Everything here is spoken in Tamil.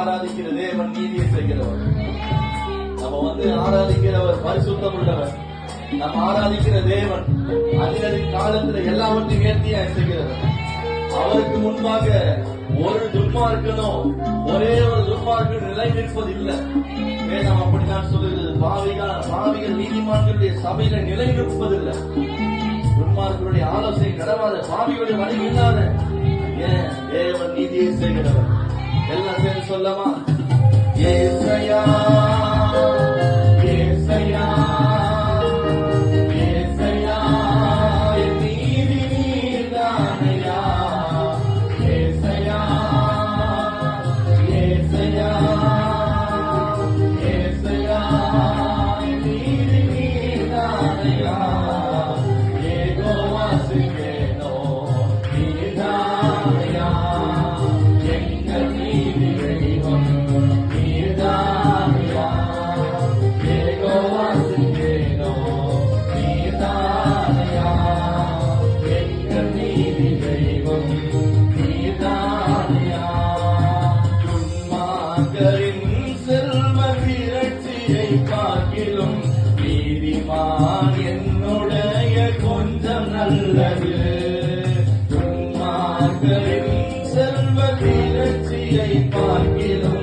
ஆராதிக்கிற தேவன் நீதியை செய்கிறவர் நம்ம வந்து ஆராதிக்கிறவர் பரிசுத்தம் உள்ளவர் நம்ம ஆராதிக்கிற தேவன் அதினரின் காலத்துல எல்லாவற்றையும் நேர்த்தியா செய்கிறவர். அவருக்கு முன்பாக ஒரு துன்மார்க்கனும் ஒரே ஒரு துன்மார்க்கன் நிலை நிற்பது இல்லை வேதம் அப்படித்தான் சொல்லுகிறது? பாவிகள் பாவிகள் நீதிமான்களுடைய சபையில நிலை நிற்பதில்லை துன்மார்களுடைய ஆலோசனை கடவாத பாவிகளுடைய வழி இல்லாத. ஏன்? தேவன் நீதியை செய்கிறவர். சொல்லமா ஏசையா ஏசையா ஏசையா என் நீதி நீர்தானையா ஏசையா ஏசையா ஏசையா என் நீதி நீர்தானையா ஏகோவா சிங்கேனோ நீர்தானையா துன்மார்க்கரின் செல்வ விரட்சியை பார்க்கிலும் நீதிமான் என்னுடைய கொஞ்சம் நல்லது. துன்மார்க்கரின் செல்வ விரட்சியை பார்க்கிலும்